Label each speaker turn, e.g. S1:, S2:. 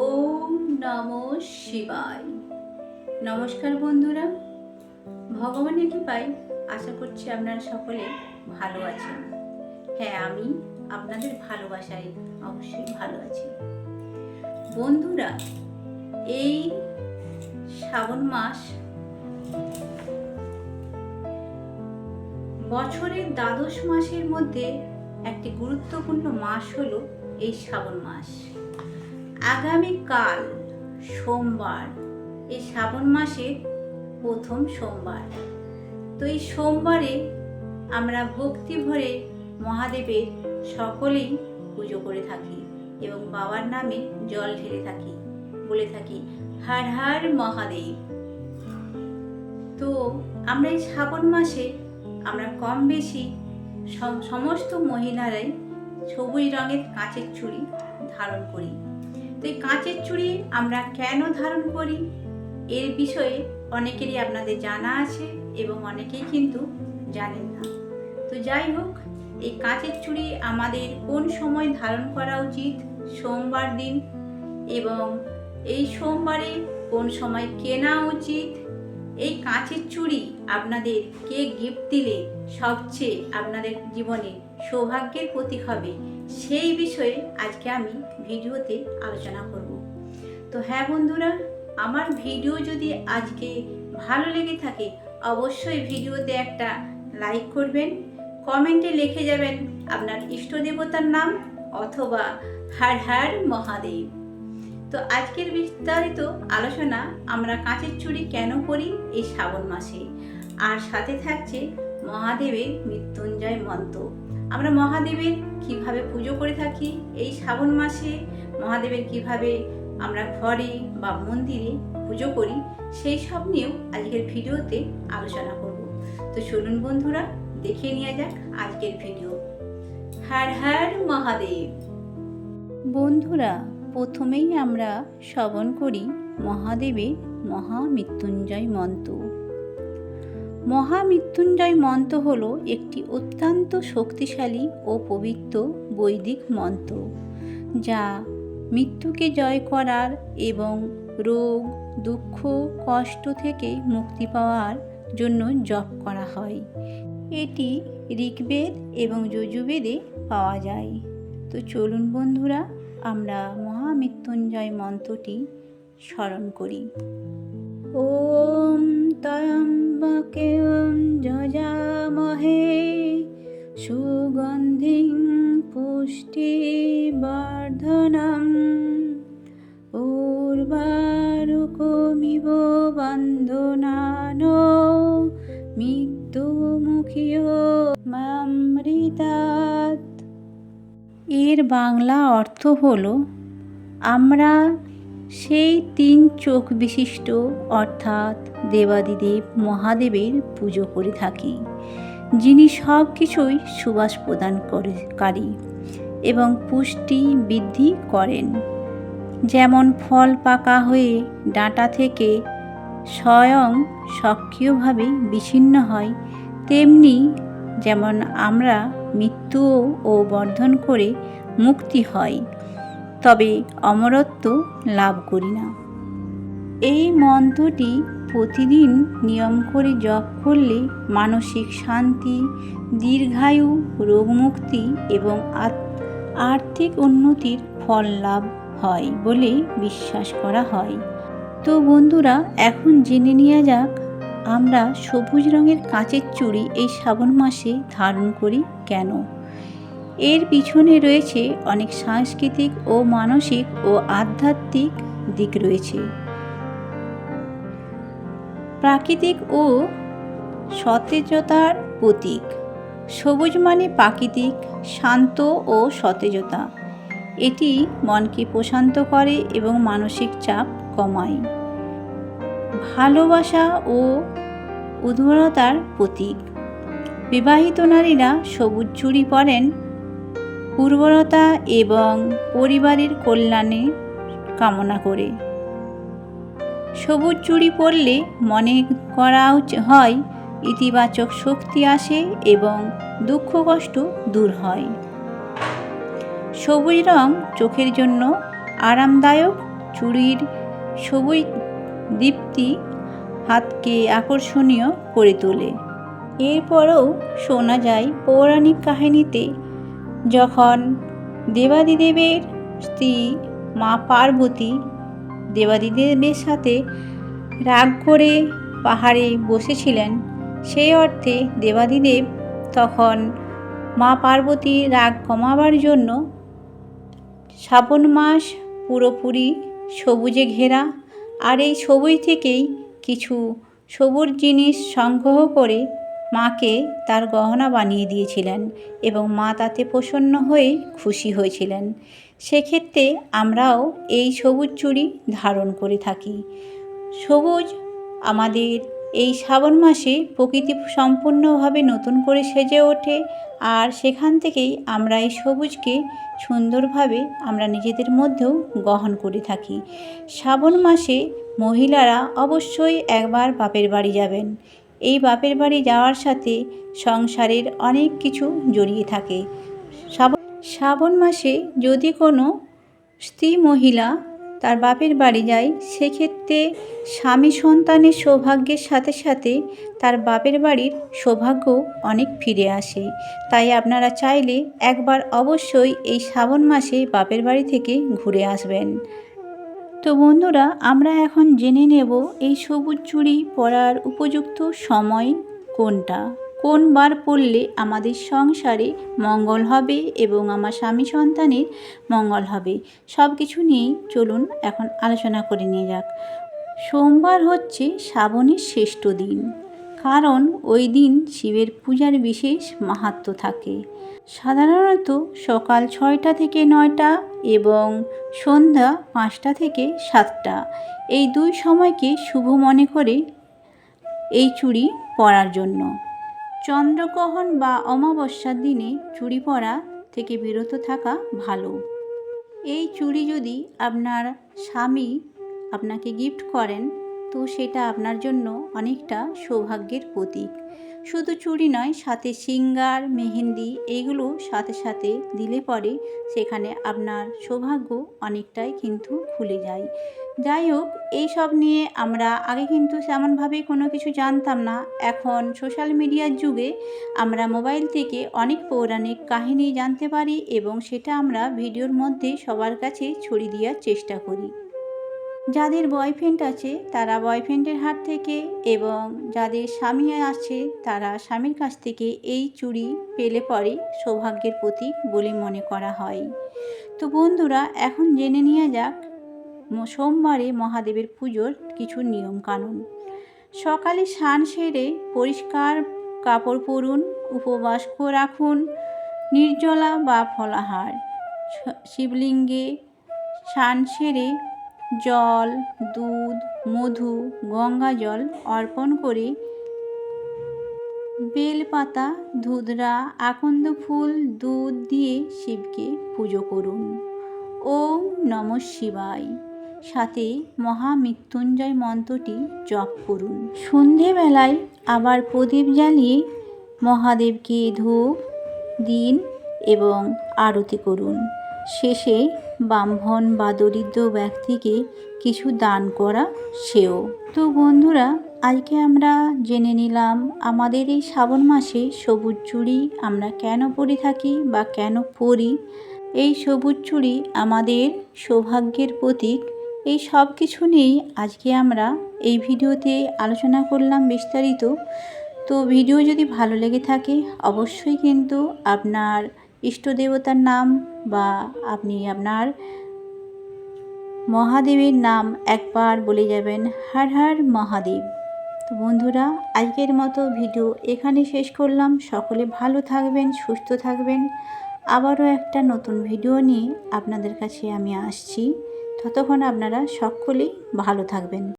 S1: ওম নম শিবায়। নমস্কার বন্ধুরা, ভগবানের কৃপায় আশা করছি আপনারা সকলে ভালো আছেন। হ্যাঁ আমি আপনাদের ভালোবাসায় অবশ্যই ভালো আছি। বন্ধুরা, এই শ্রাবণ মাস বছরের দ্বাদশ মাসের মধ্যে একটি গুরুত্বপূর্ণ মাস হলো এই শ্রাবণ মাস। আগামীকাল সোমবার, এই শ্রাবণ মাসের প্রথম সোমবার। তো এই সোমবারে আমরা ভক্তি ভরে মহাদেবের সকলেই পুজো করে থাকি এবং বাবার নামে জল ঢেলে থাকি, বলে থাকি, হার হার মহাদেব। তো আমরা এই শ্রাবণ মাসে আমরা কম বেশি সম- সমস্ত মহিলারাই সবুজ রঙের কাঁচের চুড়ি ধারণ করি। তো এই কাঁচের চুড়ি আমরা কেন ধারণ করি? এর বিষয়ে অনেকেরই আপনাদের জানা আছে এবং অনেকেই কিন্তু জানেন না। তো যাই হোক, এই কাঁচের চুড়ি আমাদের কোন সময় ধারণ করা উচিত? সোমবার দিন। এবং এই সোমবারে কোন সময় কেনা উচিত? এই কাঁচের চুড়ি আপনাদের কে গিফট দিলে সবচেয়ে আপনাদের জীবনে সৌভাগ্যের প্রতীক হবে? সেই বিষয়ে আজকে আমি ভিডিওতে আলোচনা করব। তো হ্যাঁ বন্ধুরা, আমার ভিডিও যদি আজকে ভালো লেগে থাকে, অবশ্যই ভিডিওতে একটা লাইক করবেন, কমেন্টে লিখে যাবেন আপনার ইষ্ট দেবতার নাম অথবা হার হার মহাদেব। তো আজকের বিস্তারিত আলোচনা আমরা কাঁচের চুড়ি কেন করি এই শ্রাবণ মাসে? আর সাথে থাকছে মহাদেবের মৃত্যুঞ্জয় মন্ত্র। আমরা মহাদেবের কীভাবে পুজো করে থাকি, এই শ্রাবণ মাসে মহাদেবের কীভাবে আমরা ঘরে বা মন্দিরে পুজো করি, সেই সব নিয়েও আজকের ভিডিওতে আলোচনা করব। তো চলুন বন্ধুরা, দেখে নেওয়া যাক আজকের ভিডিও। হর হর মহাদেব। বন্ধুরা, প্রথমেই আমরা শ্রবণ করি মহাদেবের মহামৃত্যুঞ্জয় মন্ত্র। মহামৃত্যুঞ্জয় মন্ত্র হল একটি অত্যন্ত শক্তিশালী ও পবিত্র বৈদিক মন্ত্র, যা মৃত্যুকে জয় করার এবং রোগ, দুঃখ, কষ্ট থেকে মুক্তি পাওয়ার জন্য জপ করা হয়। এটি ঋগ্বেদ এবং যজুবেদে পাওয়া যায়। তো চলুন বন্ধুরা, আমরা মহামৃত্যুঞ্জয় মন্ত্রটি স্মরণ করি। ওম ত্রয়ম্বকে যজামহে সুগন্ধিং পুষ্টিবর্ধনম উর্বারুকমিব বন্ধনানো মৃত্যুমুখীয় মামৃতাৎ এর বাংলা অর্থ হল আমরা সেই তিন চোখ বিশিষ্ট, অর্থাৎ দেবাদিদেব মহাদেবের পুজো করে থাকি, যিনি সব কিছুই সুবাস প্রদান করেকারী এবং পুষ্টি বৃদ্ধি করেন। যেমন ফল পাকা হয়ে ডাঁটা থেকে স্বয়ং সক্রিয়ভাবে বিচ্ছিন্ন হয়, তেমনি যেমন আমরা মৃত্যু ও বর্ধন করে মুক্তি হয়। তবে অমরত্ব লাভ করি না। এই মন্ত্রটি প্রতিদিন নিয়ম করে জপ করলে মানসিক শান্তি, দীর্ঘায়ু, রোগমুক্তি এবং আর্থিক উন্নতির ফল লাভ হয় বলে বিশ্বাস করা হয়। তো বন্ধুরা, এখন জেনে নেওয়া যাক, আমরা সবুজ রঙের কাঁচের চুড়ি এই শ্রাবণ মাসে ধারণ করি কেন? এর পিছনে রয়েছে অনেক সাংস্কৃতিক ও মানসিক ও আধ্যাত্মিক দিক রয়েছে। প্রাকৃতিক ও সতেজতার প্রতীক। সবুজ মানে প্রাকৃতিক, শান্ত ও সতেজতা। এটি মনকে প্রশান্ত করে এবং মানসিক চাপ কমায়। ভালোবাসা ও উর্বরতার প্রতীক। বিবাহিত নারীরা সবুজ চুড়ি পরেন উর্বরতা এবং পরিবারের কল্যাণে কামনা করে। সবুজ চুড়ি পরলে মনে করা হয়, ইতিবাচক শক্তি আসে এবং দুঃখ কষ্ট দূর হয়। সবুজ রং চোখের জন্য আরামদায়ক। চুড়ির সবুজ দীপ্তি হাতকে আকর্ষণীয় করে তোলে। এরপরেও শোনা যায় পৌরাণিক কাহিনীতে যখন দেবাদিদেবের স্ত্রী মা পার্বতী দেবাদিদেবের সাথে রাগ করে পাহাড়ে বসেছিলেন, সেই অর্থে দেবাদিদেব তখন মা পার্বতী রাগ কমাবার জন্য শ্রাবণ মাস পুরোপুরি সবুজে ঘেরা আর এই সবুজ থেকেই কিছু সবুজ জিনিস সংগ্রহ করে মাকে তার গহনা বানিয়ে দিয়েছিলেন এবং মা তাতে প্রসন্ন হয়ে খুশি হয়েছিলেন। সেক্ষেত্রে আমরাও এই সবুজ চুড়ি ধারণ করে থাকি। সবুজ আমাদের এই শ্রাবণ মাসে প্রকৃতি সম্পূর্ণভাবে নতুন করে সেজে ওঠে আর সেখান থেকেই আমরা এই সবুজকে সুন্দরভাবে আমরা নিজেদের মধ্যেও গ্রহণ করে থাকি। শ্রাবণ মাসে মহিলারা অবশ্যই একবার বাপের বাড়ি যাবেন। এই বাপের বাড়ি যাওয়ার সাথে সংসারের অনেক কিছু জড়িয়ে থাকে। শ্রাবণ মাসে যদি কোনো স্ত্রী মহিলা তার বাপের বাড়ি যায়, সেক্ষেত্রে স্বামী সন্তানের সৌভাগ্যের সাথে সাথে তার বাপের বাড়ির সৌভাগ্য অনেক ফিরে আসে। তাই আপনারা চাইলে একবার অবশ্যই এই শ্রাবণ মাসে বাপের বাড়ি থেকে ঘুরে আসবেন। তো বন্ধুরা, আমরা এখন জেনে নেব এই সবুজ চুড়ি পরার উপযুক্ত সময় কোনটা? কোন বার পরলে আমাদের সংসারে মঙ্গল হবে এবং আমার স্বামী সন্তানের মঙ্গল হবে? সব কিছু নিয়েই চলুন এখন আলোচনা করে নিয়ে যাক। সোমবার হচ্ছে শ্রাবণের শ্রেষ্ঠ দিন, কারণ ওই দিন শিবের পূজার বিশেষ মাহাত্ম থাকে। সাধারণত সকাল ছয়টা থেকে নয়টা এবং সন্ধ্যা পাঁচটা থেকে সাতটা। এই দুই সময়কে শুভ মনে করে এই চুড়ি পরার জন্য। চন্দ্রগ্রহণ বা অমাবস্যার দিনে চুড়ি পরা থেকে বিরত থাকা ভালো। এই চুড়ি যদি আপনার স্বামী আপনাকে গিফট করেন, তো সেটা আপনার জন্য অনেকটা সৌভাগ্যের প্রতীক। শুধু চুড়ি নয়, সাথে সিঙ্গার, মেহেন্দি এগুলো সাথে সাথে দিলে পরে সেখানে আপনার সৌভাগ্য অনেকটাই কিন্তু খুলে যায়। যাই হোক এই সব নিয়ে আমরা আগে কিন্তু তেমনভাবে কোনো কিছু জানতাম না। এখন সোশ্যাল মিডিয়ার যুগে আমরা মোবাইল থেকে অনেক পৌরাণিক কাহিনী জানতে পারি এবং সেটা আমরা ভিডিওর মধ্যে সবার কাছে ছড়িয়ে দেওয়ার চেষ্টা করি। যাদের বয়ফ্রেন্ড আছে, তারা বয়ফ্রেন্ডের হাত থেকে এবং যাদের স্বামী আছে, তারা স্বামীর কাছ থেকে এই চুড়ি পেলে পরে সৌভাগ্যের প্রতীক বলে মনে করা হয়। তো বন্ধুরা, এখন জেনে নেওয়া যাক সোমবারে মহাদেবের পুজোর কিছু নিয়ম কানুন সকালে স্নান সেরে পরিষ্কার কাপড় পরুন, উপবাস রাখুন, নির্জলা বা ফলাহার। শিবলিঙ্গে স্নান সেরে জল, দুধ, মধু, গঙ্গা জল অর্পণ করে। বেলপাতা ধুদরা আকন্দ ফুল, দুধ দিয়ে শিবকে পুজো করুন। ওম নম শিবায়। সাথে মহামৃত্যুঞ্জয় মন্ত্রটি জপ করুন। সন্ধেবেলায় আবার প্রদীপ জ্বালিয়ে মহাদেবকে ধূপ, দিন এবং আরতি করুন। শেষে ব্রাহ্মণ বা দরিদ্র ব্যক্তিকে কিছু দান করা সেও। তো বন্ধুরা, আজকে আমরা জেনে নিলাম আমাদের এই শ্রাবণ মাসে সবুজ চুড়ি আমরা কেন পরে থাকি বা কেন পরি। এই সবুজ চুড়ি আমাদের সৌভাগ্যের প্রতীক। এই সব কিছু নিয়েই আজকে আমরা এই ভিডিওতে আলোচনা করলাম বিস্তারিত। তো ভিডিও যদি ভালো লেগে থাকে, অবশ্যই কিন্তু আপনার ইষ্ট দেবতার নাম বা আপনি আপনার মহাদেবের নাম একবার বলে যাবেন, হর হর মহাদেব। তো বন্ধুরা, আজকের মতো ভিডিও এখানে শেষ করলাম। সকলে ভালো থাকবেন, সুস্থ থাকবেন। আবারও একটা নতুন ভিডিও নিয়ে আপনাদের কাছে আমি আসছি। ততক্ষণ আপনারা সকলেই ভালো থাকবেন।